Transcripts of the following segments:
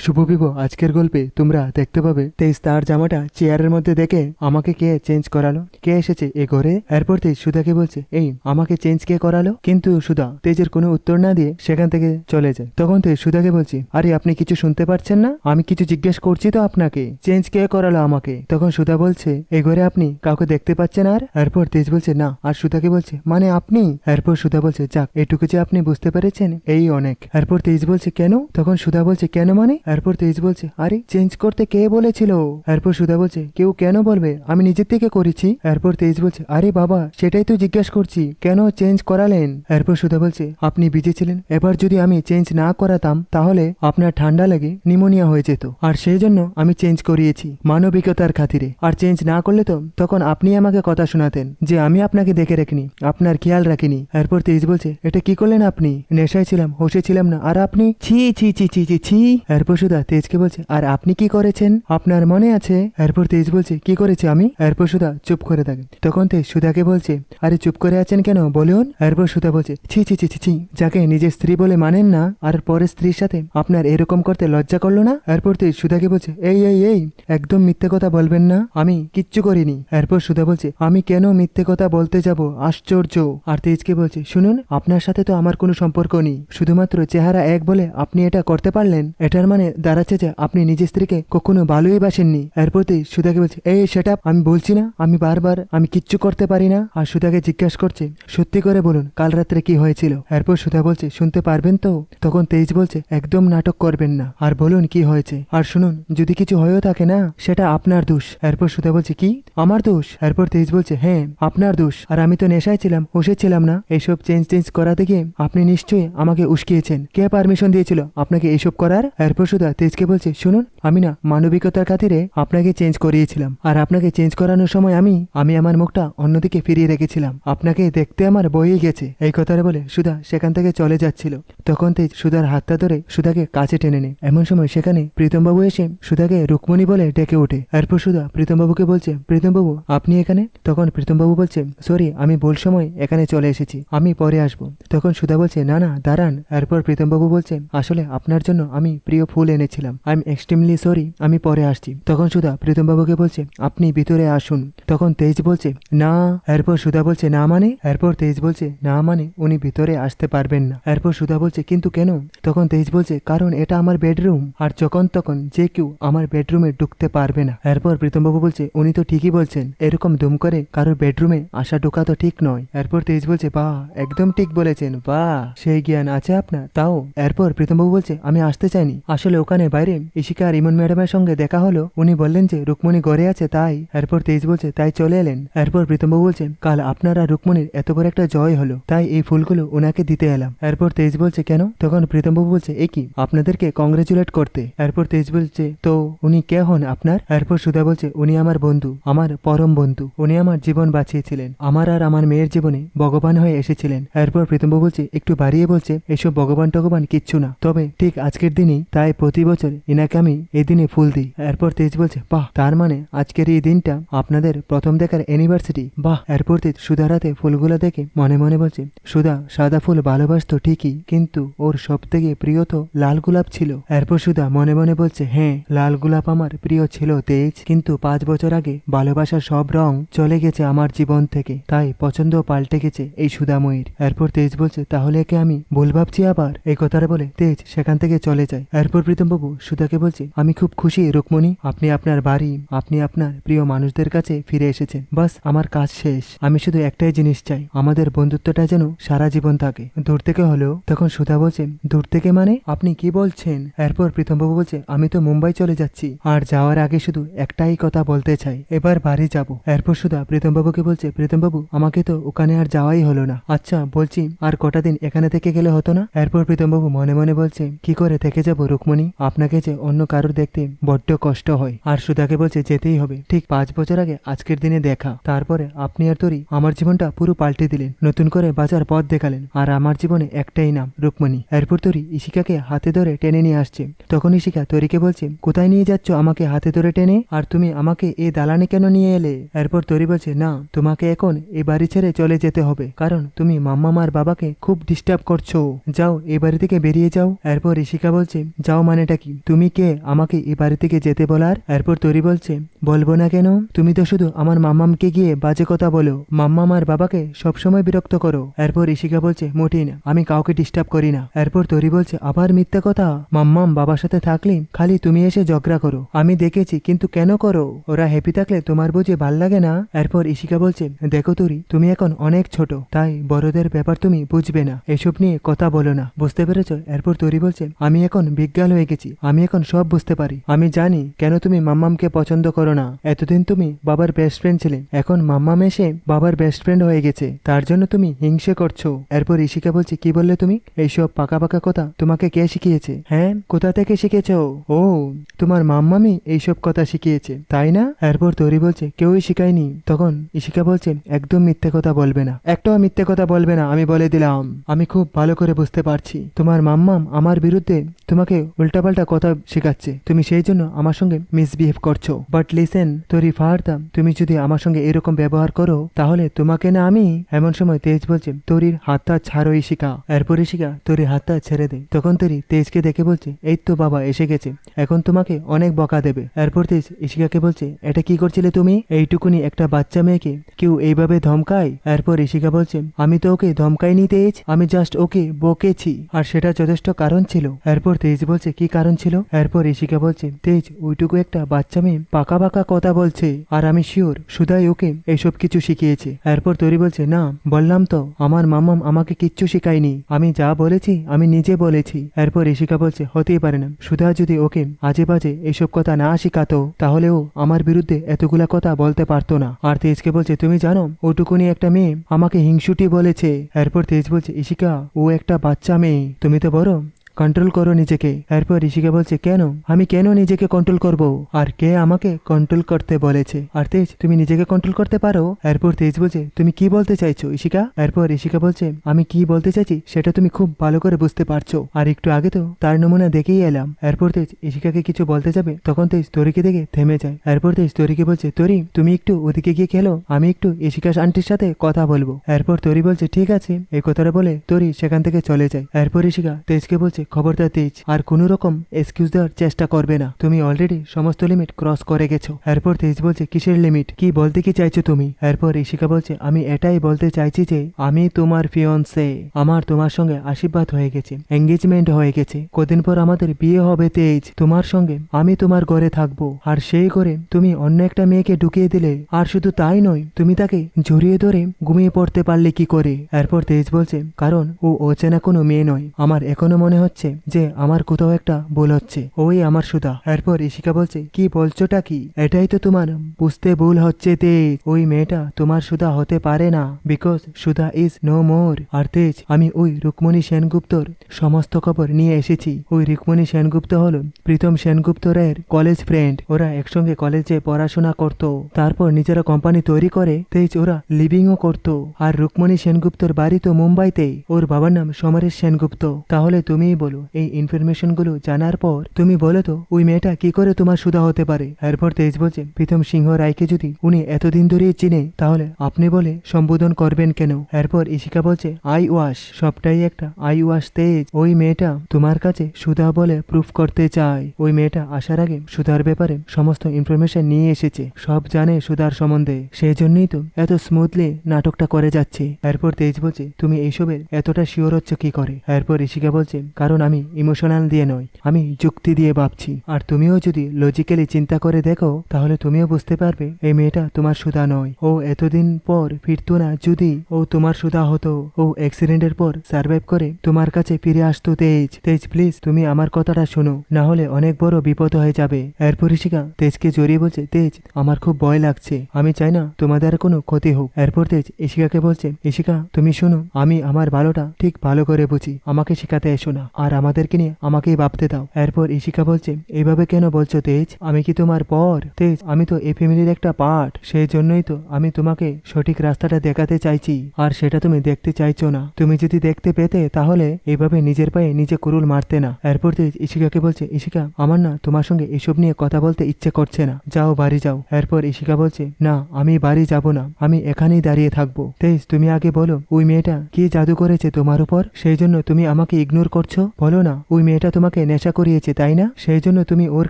শুভ বিবাহ আজকের গল্পে তোমরা দেখতে পাবে। তেইশ তার জামাটা চেয়ারের মধ্যে দেখে আমাকে কে চেঞ্জ করালো? কে এসেছে এ ঘরে? এরপর তেজ সুধাকে বলছে, এই, আমাকে চেঞ্জ কে করালো? কিন্তু সুধা তেজের কোনো উত্তর না দিয়ে সেখান থেকে চলে যায়। তখন তেজ সুধাকে বলছি, আরে, আপনি কিছু শুনতে পারছেন না? আমি কিছু জিজ্ঞেস করছি তো আপনাকে। চেঞ্জ কে করালো আমাকে? তখন সুধা বলছে, এ ঘরে আপনি কাউকে দেখতে পাচ্ছেন আর? এরপর তেজ বলছে, না। আর সুধাকে বলছে মানে আপনি? এরপর সুধা বলছে, যাক, এটুকু যে আপনি বুঝতে পেরেছেন, এই অনেক। এরপর তেজ বলছে, কেন? তখন সুধা বলছে, কেন মানে? এরপর তেজ বলছে, আরে চেঞ্জ করতে কে বলেছিল? এরপর সুধা বলছে, কেউ কেন বলবে? আমি নিজের থেকে করেছি। এরপর তেজ বলছে, আরে বাবা, সেটাই তো জিজ্ঞেস করছি, কেন চেঞ্জ করালেন? এরপর সুধা বলছে, আপনি বিজে ছিলেন, এবার যদি আমি চেঞ্জ না করাতাম, তাহলে আপনার ঠান্ডা লেগে নিমোনিয়া হয়ে যেত। আর সেই জন্য আমি চেঞ্জ করিয়েছি, মানবিকতার খাতিরে। আর চেঞ্জ না করলে তো তখন আপনি আমাকে কথা শোনাতেন, যে আমি আপনাকে দেখে রাখিনি, আপনার খেয়াল রাখিনি। এরপর তেজ বলছে, এটা কি করলেন আপনি? নেশায় ছিলাম, হোশে ছিলাম না, আর আপনি? ছি ছি ছি ছি ছি ছি। এরপর সুধা তেজকে বলছে, আর আপনি কি করেছেন? আপনার মনে আছে? এরপর তেজ বলছে, কি করেছি আমি? এরপর সুধা চুপ করে থাকে। তখন তেজ সুধাকে বলছে, আরে চুপ করে আছেন কেন? বলুন। এরপর সুধা বলছে, ছি ছি ছি ছি যাকে নিজের স্ত্রী বলে মানেন না, আর পরের স্ত্রীর সাথে আপনার এরকম করতে লজ্জা করল না? এরপর তেজ সুধাকে বলছে, এই এই এই, একদম মিথ্যে কথা বলবেন না, আমি কিচ্ছু করিনি। এরপর সুধা বলছে, আমি কেন মিথ্যে কথা বলতে যাব? আশ্চর্য। আর তেজকে বলছে, শুনুন, আপনার সাথে তো আমার কোনো সম্পর্ক নেই। শুধুমাত্র চেহারা এক বলে আপনি এটা করতে পারলেন? এটার মানে দাঁড়াচ্ছে যে আপনি নিজের স্ত্রীকে কখনো ভালোই বাসেননি। এরপর তেজ সুধাকে বলছে এই সেটা আমি বলছি না, আমি বারবার, আমি কিচ্ছু করতে পারি না। আর সুধাকে জিজ্ঞাসা করছে, সত্যি করে বলুন, কাল রাত্রে কি হয়েছিল? এরপর সুধা বলছে, শুনতে পারবেন তো? তখন তেজ বলছে, একদম নাটক করবেন না। আর বলুন, কি হয়েছে? আর শুনুন, যদি কিছু হয়েও থাকে না, সেটা আপনার দোষ। এরপর সুধা বলছে, কি? আমার দোষ? এরপর তেজ বলছে হ্যাঁ আপনার দোষ। আর আমি তো নেশায় ছিলাম ছিলাম না। এইসব চেঞ্জ চেঞ্জ করাতে গিয়ে আপনি নিশ্চয়ই আমাকে উস্কিয়েছেন। কে পারমিশন দিয়েছিল আপনাকে এইসব করার? এরপর সুধা তেজকে বলছে, শুনুন, আমি না মানবিকতার খাতিরে আপনাকে চেঞ্জ করিয়েছিলাম। আর আপনাকে চেঞ্জ করানোর সময় আমি আমি আমার মুখটা অন্যদিকে ফিরিয়ে রেখেছিলাম। আপনাকে দেখতে আমার বয়ে গেছে। এই কথাটা বলে সুধা সেখান থেকে চলে যাচ্ছিল। তখন তেজ সুধার হাতটা ধরে সুধাকে কাছে টেনে নেয়। এমন সময় সেখানে প্রীতমবাবু এসে সুধাকে রুকমণি বলে ডেকে ওঠে। এরপর সুধা প্রীতমবাবুকে বলছে, প্রীতমবাবু, আপনি এখানে? তখন প্রীতমবাবু বলছে, সরি, আমি ভুল সময় এখানে চলে এসেছি। আমি পরে আসব। তখন সুধা বলছে, না না, দাঁড়ান। এরপর প্রীতমবাবু বলছে, আসলে আপনার জন্য আমি প্রিয় ফুল এনেছিলাম। আই এম এক্সট্রিমলি সরি আমি পরে আসছি। তখন সুধা প্রীতমবাবুকে বলছে, আপনি ভিতরে আসুন। তখন তেজ বলছে, না। এরপর সুধা বলছে, না মানে? এরপর তেজ বলছে, না মানে উনি ভিতরে আসতে পারবেন না। এরপর সুধা বলছে, কিন্তু কেন? তখন তেজ বলছে, কারণ এটা আমার বেডরুম, আর যখন তখন যে কেউ আমার বেডরুমে ঢুকতে পারবে না। এরপর প্রীতমবাবু বলছে, উনি তো ঠিকই বলছেন, এরকম দুম করে কারোর বেডরুমে আসা ঢোকা তো ঠিক নয়। এরপর তেজ বলছে, বা, একদম ঠিক বলেছেন, বা, সেই জ্ঞান আছে আপনার, তাও। এরপর প্রীতমবাবু বলছে, আমি আসতে চাইনি। আসলে ওখানে বাইরে। ইশিকা আর ইমন ম্যাডামের সঙ্গে দেখা হলো। উনি বললেন যে, রুকমণি ঘরে আছে, তাই। এরপর তেজ বলছে, তাই চলে এলেন। এরপর প্রীতমবাবু বলছেন, কাল আপনার রুকমণির এত বড় একটা জয় হলো। তাই এই ফুলগুলো ওনাকে দিতে এলাম। এরপর তেজ বলছে, কেন? তখন প্রীতমবাবু বলছে, এ কি? আপনাদেরকে কংগ্রেচুলেট করতে। এরপর তেজ বলছে, তো উনি কে হন আপনার? এরপর সুধা বলছে, উনি আমার বন্ধু, আমার পরম বন্ধু। উনি আমার জীবন বাঁচিয়েছিলেন। আমার আর আমার মেয়ের জীবনে ভগবান হয়ে এসেছিলেন। এরপর প্রীতমবাবু বলছে, একটু বাড়িয়ে বলছে, এসব ভগবান টগবান কিচ্ছু না। তবে ঠিক আজকের দিনই তাই প্রতি বছর এনাকে আমি এই দিনে ফুল দিই। এরপর তেজ বলছে, বাহ, তার মানে আজকের এই দিনটা আপনাদের প্রথম দেখার অ্যানিভার্সারি বাহ, এরপর তেজ সুধার হাতে ফুলগুলো দেখে মনে মনে বলছে, সুধা, সাদা ফুল ভালোবাসতো ঠিকই, কিন্তু ওর সব থেকে প্রিয় তো লাল গোলাপ ছিল। এরপর সুধা মনে মনে বলছে হ্যাঁ লাল গোলাপ আমার প্রিয় ছিল তেজ, কিন্তু পাঁচ বছর আগে ভালোবাসার সব রং চলে গেছে আমার জীবন থেকে, তাই পছন্দ পাল্টে গেছে এই সুধাময়ীর। এরপর তেজ বলছে, তাহলে একে আমি ভুল ভাবছি আবার? এই কথাটা বলে তেজ সেখান থেকে চলে যায়। এরপর প্রীতমবাবু সুধাকে বলছে, আমি খুব খুশি, রুকমণি, আপনি আপনার বাড়ি, আপনি আপনার প্রিয় মানুষদের কাছে ফিরে এসেছেন। বাস, আমার কাজ শেষ। আমি শুধু একটাই জিনিস চাই, আমাদের বন্ধুত্বটা যেন সারা জীবন থাকে। দূর থেকে হলেও, তখন সুধা বলছে, দূর থেকে মানে? আপনি কি বলছেন? এরপর প্রীতমবাবু বলছে, আমি তো মুম্বাই চলে যাচ্ছি, আর যাওয়ার আগে শুধু একটাই কথা বলতে চাই, এবার বাড়ি যাব। এরপর সুধা প্রীতমবাবুকে বলছে প্রীতমবাবু আমাকে তো ওখানে আর যাওয়াই হলো না। আচ্ছা বলছি, আর কটা দিন এখানে থেকে গেলে হতো না? এরপর প্রীতমবাবু মনে মনে বলছে, কি করে থেকে যাব রুকমণি? আপনাকে যে অন্য কারোর দেখতে বড্ড কষ্ট হয়। আর সুধাকে বলছে যেতেই হবে। ঠিক পাঁচ বছর আগে আজকের দিনে দেখা। তারপরে আপনি আর তরি আমার জীবনটা পুরো পাল্টে দিলেন। নতুন করে বাজার পথ দেখালেন। আর আমার জীবনে একটাই নাম, রুকমণি। এরপর তরি ইশিকাকে হাতে ধরে টেনে নিয়ে আসছে। তখন ইশিকা তরিকে বলছে, কোথায় নিয়ে যাচ্ছ আমাকে হাতে ধরে টেনে? আর তুমি আমাকে এই দালানে কেন নিয়ে এলে? এরপর তরি বলছে, না, তোমাকে এখন এই বাড়ি ছেড়ে চলে যেতে হবে। কারণ তুমি মাম্মা মার বাবাকে খুব ডিস্টার্ব করছ। যাও এই বাড়ি থেকে বেরিয়ে যাও। এরপর ইশিকা বলছে, যাও মানেটা কি? তুমি কে? আমাকে এ বাড়ি থেকে যেতে বলার? এরপর তরি বলছে, বলব না কেন? তুমি তো শুধু আমার মাম্মামকে গিয়ে বাজে কথা বলো। মাম্মা আমার বাবাকে সবসময় বিরক্ত করো। এরপর ঋষিকা বলছে মোটেই না আমি কাউকে ডিস্টার্ব করি না। এরপর তরি বলছে, আবার মিথ্যা কথা? মাম্মাম বাবার সাথে থাকলে খালি তুমি এসে ঝগড়া করো। আমি দেখেছি, কিন্তু কেন করো? ওরা হ্যাপি থাকলে তোমার বুঝে ভালো লাগে না? এরপর ইশিকা বলছে, দেখো তুরি, তুমি এখন অনেক ছোট, তাই বড়দের ব্যাপার তুমি বুঝবে না। এসব নিয়ে কথা বলো না। বুঝতে পেরেছ? এরপর তরি বলছে, আমি এখন বিজ্ঞান হয়ে গেছি। আমি এখন সব বুঝতে পারি। আমি জানি কেন তুমি মাম্মামকে পছন্দ করো না। এতদিন তুমি বাবার বেস্ট ফ্রেন্ড ছিলে। এখন মাম্মাম এসে বাবার বেস্ট ফ্রেন্ড হয়ে গেছে। তার জন্য তুমি হিংসে করছ। এরপর ইশিকা বলছে, কি বললে তুমি? এইসব পাকা পাকা কথা। তোমাকে কে শিখিয়েছে? হ্যাঁ কোথা থেকে শিখেছো? ও, তোমার মাম্মামি এইসব কথা শিখিয়েছে। তাই না? এরপর তরি বলছে, কেউই শিখায়নি। তখন ইশিকা বলছে, একদম মিথ্যে কথা বলবে না। একটাও মিথ্যে কথা বলবে না। আমি বলে দিলাম। আমি খুব ভালো করে বুঝতে পারছি। তোমার মাম্মাম আমার বিরুদ্ধে তোমাকে উল্টাপাল্টা কথা শেখাচ্ছে। তুমি সেই জন্য আমার সঙ্গে মিসবিহেভ করছ। বাট লিসেন তরি ফারতাম তুমি যদি আমার সঙ্গে এরকম ব্যবহার করো, তাহলে তোমাকে না আমি এমন সময় তেজ বলছে তরির হাতটা ছাড়ো ইশিকা এরপর ইশিকা তরির হাতটা ছেড়ে দেয় তখন তরি তেজকে দেখে বলছে, এই তো বাবা, এসে গেছে। এখন তোমাকে অনেক বকা দেবে। এরপর তেজ ইশিকাকে বলছে, এটা কি করছিলে তুমি? এইটুকুনি একটা বাচ্চা মেয়েকে কেউ এইভাবে ধমকায়? এরপর ইশিকা বলছে, আমি তো ওকে ধমকাইনি তেজ, আমি জাস্ট ওকে বকেছি। আর সেটা যথেষ্ট কারণ ছিল। এরপর তেজ বলছে কি কারণ ছিল? এরপর ইশিকা বলছে, তেজ, ওইটুকু একটা বাচ্চা মেয়ে পাকা পাকা কথা বলছে। আর আমি শিওর সুদাই ওকে এইসব কিছু শিখিয়েছে। এরপর তরি বলছে, না, বললাম তো, আমার মামাম আমাকে কিচ্ছু শেখায়নি। আমি যা বলেছি, আমি নিজে বলেছি। এরপর ইশিকা বলছে, হতেই পারে না। সুধা যদি ওকে আজে বাজে এসব কথা না শিখাতো, তাহলে ও আমার বিরুদ্ধে এতগুলা কথা বলতে পারতো না। আর তেজকে বলছে, তুমি জানো, ওটুকুনি একটা মেয়ে আমাকে হিংসুটি বলেছে। এরপর তেজ বলছে, ইশিকা, ও একটা বাচ্চা মেয়ে। তুমি তো বড় কন্ট্রোল করো নিজেকে। এরপর ঋষিকা বলছে, কেন? আমি কেন নিজেকে কন্ট্রোল করব? আর কে আমাকে কন্ট্রোল করতে বলেছে? আর তেজ, তুমি নিজেকে কন্ট্রোল করতে পারো? এরপর তেজ বলছে, তুমি কি বলতে চাইছো ইশিকা এরপর ঋষিকা বলছে, আমি কি বলতে চাইছি সেটা তুমি খুব ভালো করে বুঝতে পারছ। আর একটু আগে তো তার নমুনা দেখেই এলাম। এরপর তেজ ইশিকাকে কিছু বলতে যাবে, তখন তেজ তরিকে দেখে থেমে যায়। এরপর তেজ তরিকে বলছে, তরি, তুমি একটু ওদিকে গিয়ে খেলো, আমি একটু ইশিকা আন্টির সাথে কথা বলব। এরপর তরি বলছে, ঠিক আছে। এই কথাটা বলে তরি সেখান থেকে চলে যায়। এরপর ইশিকা তেজকে বলছে খবরদার তেজ আর কোনো রকম এক্সকিউজ দেওয়ার চেষ্টা করবে না। তুমি অলরেডি সমস্ত লিমিট ক্রস করে গেছো। এরপর তেজ বলছে, কিসের লিমিট কি বলতে কি চাইছো তুমি? এরপর ইশিকা বলছে, আমি এটাই বলতে চাইছি যে, আমি তোমার ফিয়ন্সে আমার তোমার সঙ্গে আশীর্বাদ হয়ে গেছে এঙ্গেজমেন্ট হয়ে গেছে। কদিন পর আমাদের বিয়ে হবে তেজ। তোমার সঙ্গে আমি তোমার ঘরে থাকব। আর সেই ঘরে তুমি অন্য একটা মেয়েকে ঢুকিয়ে দিলে, আর শুধু তাই নয়, তুমি তাকে জড়িয়ে ধরে ঘুমিয়ে পড়তে পারলে কি করে? এরপর তেজ বলছে, কারণ ও অচেনা কোনো মেয়ে নয়। আমার এখনও মনে হচ্ছে যে আমার কোথাও একটা ভুল হচ্ছে। ওই আমার সুধা। এরপর ইশিকা বলছে, কি বলছোটা কি? এটাই তো তোমার বুঝতে ভুল হচ্ছে তেজ ওই মেয়েটা তোমার সুধা হতে পারে না। Because Sudha is no more আর তেজ, আমি ওই রুকমণি সেনগুপ্তর সমস্ত খবর নিয়ে এসেছি। ওই রুকমণি সেনগুপ্ত হলো প্রীতম সেনগুপ্তরের কলেজ ফ্রেন্ড ওরা একসঙ্গে কলেজে পড়াশোনা করত। তারপর নিজেরা কোম্পানি তৈরি করে। তেজ, ওরা লিভিংও করত। আর রুকমণি সেনগুপ্তর বাড়ি তো মুম্বাইতে। ওর বাবার নাম সমরেশ সেনগুপ্ত। তাহলে তুমিই বলো, এই ইনফরমেশনগুলো জানার পর তুমি বলো তো, ওই মেয়েটা কি করে তোমার সুধা হতে পারে? এরপর তেজ বলছে, প্রীতম সিংহ রায়কে যদি উনি এতদিন ধরেই চিনে, তাহলে আপনি বলে সম্বোধন করবেন কেন? এরপর ইশিকা বলছে, আই ওয়াশ, সবটাই একটা আই ওয়াশ তেজ। ওই মেয়েটা তোমার কাছে সুধা বলে প্রুফ করতে চায়। ওই মেয়েটা আসার আগে সুধার ব্যাপারে সমস্ত ইনফরমেশন নিয়ে এসেছে, সব জানে সুধার সম্বন্ধে। সেই জন্যই তো এত স্মুথলি নাটকটা করে যাচ্ছে। এরপর তেজ বলছে, তুমি এইসবের এতটা শিওর হচ্ছ কি করে? এরপর ঋষিকা বলছে, কারণ আমি ইমোশনাল দিয়ে নয় আমি যুক্তি দিয়ে ভাবছি। আর তুমিও যদি লজিক্যালি চিন্তা করে দেখো, তাহলে তুমিও বুঝতে পারবে, এই মেয়েটা তোমার সুধা নয়। ও এতদিন পর ফিরতো না, যদি ও তোমার সুধা হতো, ও অ্যাক্সিডেন্টের পর সার্ভাইভ করে তোমার কাছে ফিরে আসতো, তেজ। তেজ প্লিজ তুমি আমার কথাটা শোনো। না হলে অনেক বড় বিপদ হয়ে যাবে। এরপর ঋষিকা তেজকে জড়িয়ে বলছে, তেজ, আমার খুব ভয় লাগছে। আমি চাই না তোমাদের কোনো ক্ষতি হোক। এরপর তেজ ইশিকাকে বলছে ইশিকা তুমি শোনো, আমি আমার ভালোটা ঠিক ভালো করে বুঝি। আমাকে শেখাতে এসো না। আর আমাদেরকে নিয়ে আমাকেই ভাবতে দাও। এরপর ইশিকা বলছে এভাবে কেন বলছো, তেজ? আমি কি তোমার পর? তেজ, আমি তো এই ফ্যামিলির একটা পার্ট সেই জন্যই তো আমি তোমাকে সঠিক রাস্তাটা দেখাতে চাইছি। আর সেটা তুমি দেখতে চাইছো না। তুমি যদি দেখতে পেতে, তাহলে এভাবে নিজের পায়ে নিজে কুরুল মারতে না। এরপর তেজ ইশিকাকে বলছে ইশিকা আমার না তোমার সঙ্গে এসব নিয়ে কথা বলতে ইচ্ছে করছে না। যাও, বাড়ি যাও। এরপর ইশিকা বলছে, না, আমি বাড়ি যাব না। আমি এখানেই দাঁড়িয়ে থাকব। তেজ, তুমি আগে বলো, ওই মেয়েটা কি জাদু করেছে তোমার উপর? সেই জন্য তুমি আমাকে ইগনোর করছ? বলো না, ওই মেয়েটা তোমাকে নেশা করিয়েছে, তাই না? সেই জন্য তুমি ওর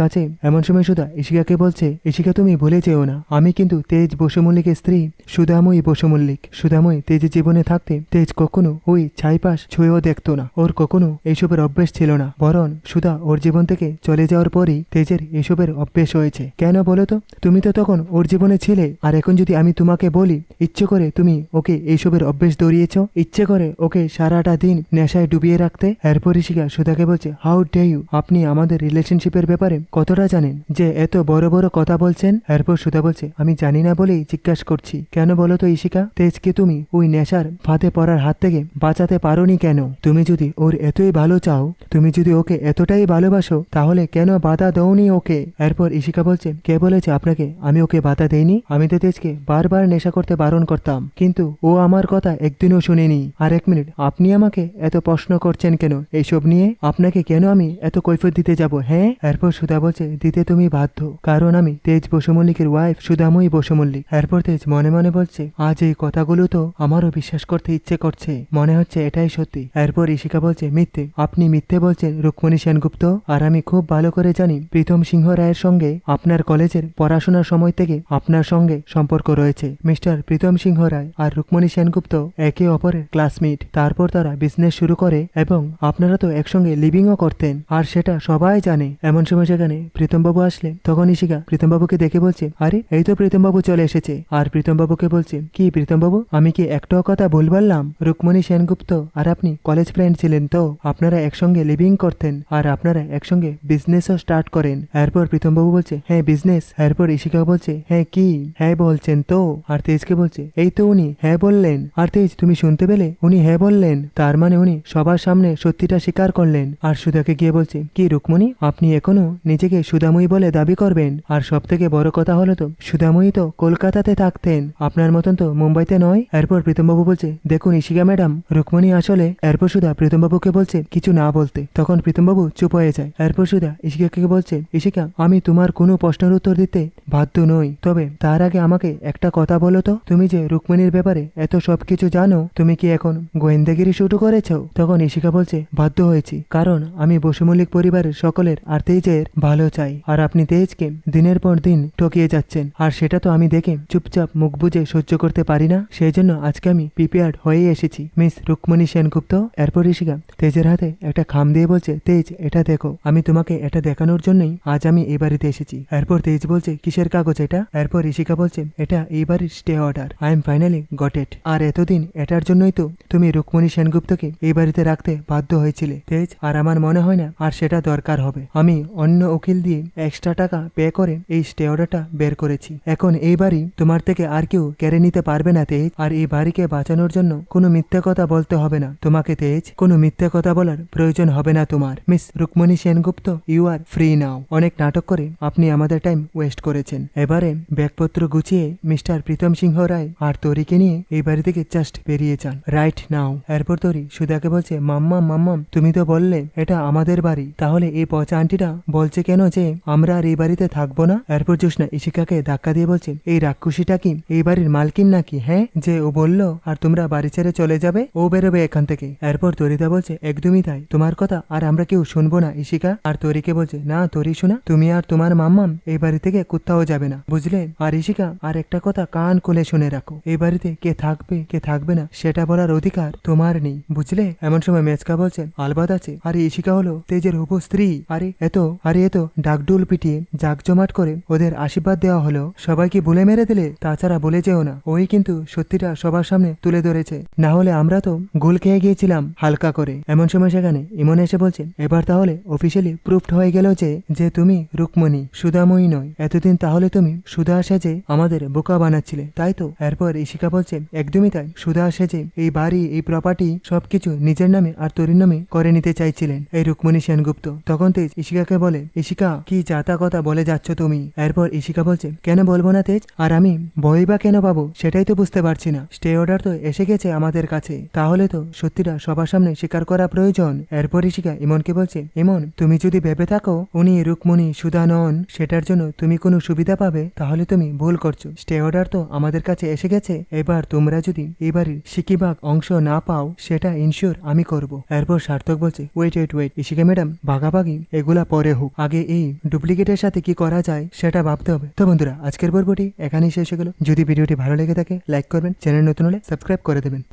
কাছে এমন সময় সুধা ইশিকাকে বলছে ইশিকা তুমি ভুলে যেও না। আমি কিন্তু তেজ বসু মল্লিকের স্ত্রী, সুধাময়ী বসু মল্লিক সুধাময়ী তেজের জীবনে থাকতে তেজ কখনো ওই ছাইপাশ ছুঁয়েও দেখতো না। ওর কখনো এইসবের অভ্যেস ছিল না। বরং সুধা ওর জীবন থেকে চলে যাওয়ার পরই তেজের এসবের অভ্যেস হয়েছে। কেন বলো তো? তুমি তো তখন ওর জীবনে ছিলে, আর এখন যদি আমি তোমাকে বলি, ইচ্ছে করে তুমি ওকে এইসবের অভ্যেস দৌড়িয়েছ? ইচ্ছে করে ওকে সারাটা দিন নেশায় ডুবিয়ে রাখতে? এরপর ঋষিকা সুধাকে বলছে হাউ ডে ইউ আপনি আমাদের রিলেশনশিপের ব্যাপারে কতটা জানেন? যে এত বড় বড় কথা বলছেন, এরপর সুধা বলছে, আমি জানি না বলেই জিজ্ঞাসা করছি। কেন বলো তো ইশিকা তেজকে তুমি ওই নেশার ফাঁদে পড়ার হাত থেকে বাঁচাতে পারোনি কেন? তুমি যদি ওর এতই ভালো চাও, তুমি যদি ওকে এতটাই ভালোবাসো, তাহলে কেন বাধা দওনি ওকে? এরপর ইশিকা বলছে, কে বলেছে আপনাকে আমি ওকে বাধা দেইনি? আমি তো তেজকে বারবার নেশা করতে বারণ করতাম। কিন্তু ও আমার কথা একদিনও শুনেনি। আর এক মিনিট, আপনি আমাকে এত প্রশ্ন করছেন কেন? এইসব নিয়ে আপনাকে কেন আমি এত কৈফত দিতে যাব হ্যাঁ? এরপর সুধা বলছে, দিতে তুমি বাধ্য। কারণ আমি তেজ বসু মল্লিকের ওয়াইফ সুদাময়ী বসু মল্লিক এরপর তেজ মনে মনে বলছে, আজ এই কথাগুলো তো আমারও বিশ্বাস করতে ইচ্ছে করছে। মনে হচ্ছে এটাই সত্যি। এরপর ইশিকা বলছে, মিথ্যে। আপনি মিথ্যে বলছেন, রুক্মণী সেনগুপ্ত। আর আমি খুব ভালো করে জানি, প্রীতম সিংহ রায়ের সঙ্গে আপনার কলেজের পড়াশোনার সময় থেকে আপনার সঙ্গে সম্পর্ক রয়েছে। মিস্টার প্রীতম সিংহ রায় আর রুক্মণী সেনগুপ্ত একে অপরের ক্লাসমেট তারপর তারা বিজনেস শুরু করে এবং আপনারা একসঙ্গে লিভিংও করতেন। আর সেটা সবাই জানে। এমন সময় সেখানে প্রীতমবাবু আসলে তখন ইশিকা প্রীতমবাবুকে দেখে বলছে, আরে, এই তো প্রীতমবাবু চলে এসেছে। আর প্রীতমবাবুকে বলছে, কি প্রীতমবাবু, আমি কি একটাও কথা ভুল বললাম? রুক্মণী সেনগুপ্ত আর আপনি কলেজ ফ্রেন্ড ছিলেন তো? আপনারা একসঙ্গে লিভিং করতেন আর আপনারা একসঙ্গে বিজনেসও স্টার্ট করেন। এরপর প্রীতমবাবু বলছে হ্যাঁ বিজনেস এরপর ইশিকা বলছে হ্যাঁ কি? হ্যাঁ বলছেন তো? আর তেজকে বলছে, এই তো উনি হ্যাঁ বললেন। আর তেজ, তুমি শুনতে পেলে? উনি হ্যাঁ বললেন। তার মানে উনি সবার সামনে সত্যিটা স্বীকার করলেন। আর সুধাকে গিয়ে বলছে, কি রুক্মণী, আপনি এখনও নিজেকে সুধাময়ী বলে দাবি করবেন। আর সব থেকে বড় কথা হলো তো, সুধাময়ী তো কলকাতাতে থাকতেন। আপনার মতন তো মুম্বাইতে নয়। এরপর প্রীতমবাবু বলছে, দেখুন ইশিকা ম্যাডাম, রুক্মণী আসলে এরপর সুধা প্রীতমবাবুকে বলছে কিছু না বলতে। তখন প্রীতমবাবু চুপ হয়ে যায়। এরপর সুধা ইশিকাকে বলছে ইশিকা আমি তোমার কোনো প্রশ্নের উত্তর দিতে বাধ্য নই। তবে তার আগে আমাকে একটা কথা বলো তো। তুমি যে রুক্মণীর ব্যাপারে এত সব কিছু জানো, তুমি কি এখন গোয়েন্দাগিরি শুরু করেছ? তখন ইশিকা বলছে, বাধ্য হয়েছি। কারণ আমি বসুমল্লিক পরিবারের সকলের আর তেজের ভালো চাই। আর আপনি তেজকে দিনের পর দিন ঠকিয়ে যাচ্ছেন। আর সেটা তো আমি দেখে চুপচাপ মুখ বুঝে সহ্য করতে পারি না। সেই জন্য আজকে আমি প্রিপেয়ার্ড হয়েই এসেছি। মিস রুক্মণী সেনগুপ্ত, এরপর ঋষিকা, তেজের হাতে একটা খাম দিয়ে বলছে, তেজ, এটা দেখো। আমি তোমাকে এটা দেখানোর জন্যই আজ আমি এই বাড়িতে এসেছি। এরপর তেজ বলছে, কিসের কাগজ এটা? এরপর ঋষিকা বলছে, এটা এই বাড়ির stay order. I am finally got it আর এতদিন এটার জন্যই তো তুমি রুক্মণী সেনগুপ্তকে এই বাড়িতে রাখতে বাধ্য হয়েছিলে তেজ, আর আমার মনে হয় না, আর সেটা দরকার হবে। আমি অন্য উকিল দিয়ে এক্সট্রা টাকা পে করে এই স্টে অর্ডারটা বের করেছি। এখন এই বাড়ি তোমার থেকে আর কেউ কেড়ে নিতে পারবে না, তেজ, আর এই বাড়িকে বাঁচানোর জন্য কোনো মিথ্যে কথা বলতে হবে না। তোমাকে, তেজ, কোনো মিথ্যে কথা বলার প্রয়োজন হবে না তোমার। Miss Rukmini Sengupta you are free now অনেক নাটক করে আপনি আমাদের টাইম ওয়েস্ট করেছেন। এবারে ব্যাগপত্র গুছিয়ে মিস্টার প্রীতম সিংহ রায় আর তরিকে নিয়ে এই বাড়ি থেকে জাস্ট বেরিয়ে যান। রাইট নাও এরপর তরি সুধাকে বলছে মাম্মাম মাম্মাম তুমি তো বললে, এটা আমাদের বাড়ি। তাহলে এই পচা আন্টিটা বলছে কেন যে, আমরা আর এই বাড়িতে থাকব না? এরপর জোসনা ইশিকাকে ধাক্কা দিয়ে বলছে, এই রাক্ষসীটা কি? এই বাড়ির মালকিন নাকি হ্যাঁ? যে ও বলল, আর তোমরা বাড়ি ছেড়ে চলে যাবে? ও বেরোবে এখান থেকে। এরপর তরিতা বলছে, একদমই তাই। তোমার কথা আর আমরা কেউ শুনব না ইশিকা আর তরিকে বলছে, না, তরি শোনা, তুমি আর তোমার মাম্মাম এই বাড়ি থেকে কোথাও যাবে না, বুঝলে? আর ইশিকা আর একটা কথা কান খুলে শুনে রাখো, এই বাড়িতে কে থাকবে কে থাকবে না, সেটা বলার অধিকার তোমার নেই, বুঝলে? এমন সময় মেচকা বলছে আলবাদ আছে। আরে ইশিকা হলো তেজের হবু স্ত্রী। আরে, এত আরে, এত। ডাকডুল পিটিয়ে জাকজমাট করে ওদের আশীর্বাদ দেওয়া হলো। সবাইকে বলে মেরে দিলে, তাছাড়া বলে যেও না। ওই কিন্তু সত্যিটা সবার সামনে তুলে ধরেছে। না হলে আমরা তো গোল খেয়ে গিয়েছিলাম হালকা করে। এমন সময় সেখানে ইমন এসে বলছে, এবার তাহলে অফিসিয়ালি প্রুফড হয়ে গেল যে যে তুমি রুকমণি, সুদাময়ী নয়। এতদিন তাহলে তুমি সুধা সেজে আমাদের বোকা বানাচ্ছিলে, তাই তো? এরপর ইশিকা বলছে, একদমই তাই। সুধা সেজে এই বাড়ি, এই প্রপার্টি সবকিছু নিজের নামে আর তরির নামে করে নিতে চাইছিলেন। এই রুকমণি সেনগুপ্ত। তখন তেজ ইশিকাকে বলে ইশিকা কি যাতা কথা বলে যাচ্ছ তুমি? এরপর ইশিকা বলছে, কেন বলব না তেজ? আর আমি বই বা কেন পাবো? সেটাই তো বুঝতে পারছি না। স্টে অর্ডার তো এসে গেছে আমাদের কাছে। তাহলে তো সত্যিটা সবার সামনে স্বীকার করা প্রয়োজন। এরপর ইশিকা ইমনকে বলছে, ইমন, তুমি যদি ভেবে থাকো, উনি রুকমণি সুধা নন সেটার জন্য তুমি কোনো সুবিধা পাবে? তাহলে তুমি ভুল করছ। স্টে অর্ডার তো আমাদের কাছে এসে গেছে। এবার তোমরা যদি এবারের সিকিবাগ অংশ না পাও, সেটা ইনশিওর আমি করব। এরপর সার্থক বলছে wait wait wait Ishika madam, ভাগাভাগি, এগুলা পরে হোক। আগে এই ডুপ্লিকেটের সাথে কি করা যায় সেটা ভাবতে হবে। তো বন্ধুরা, আজকের পর্বটি এখানেই শেষ হয়ে গেল। যদি ভিডিওটি ভালো লেগে থাকে লাইক করবেন, চ্যানেল নতুন হলে সাবস্ক্রাইব করে দেবেন।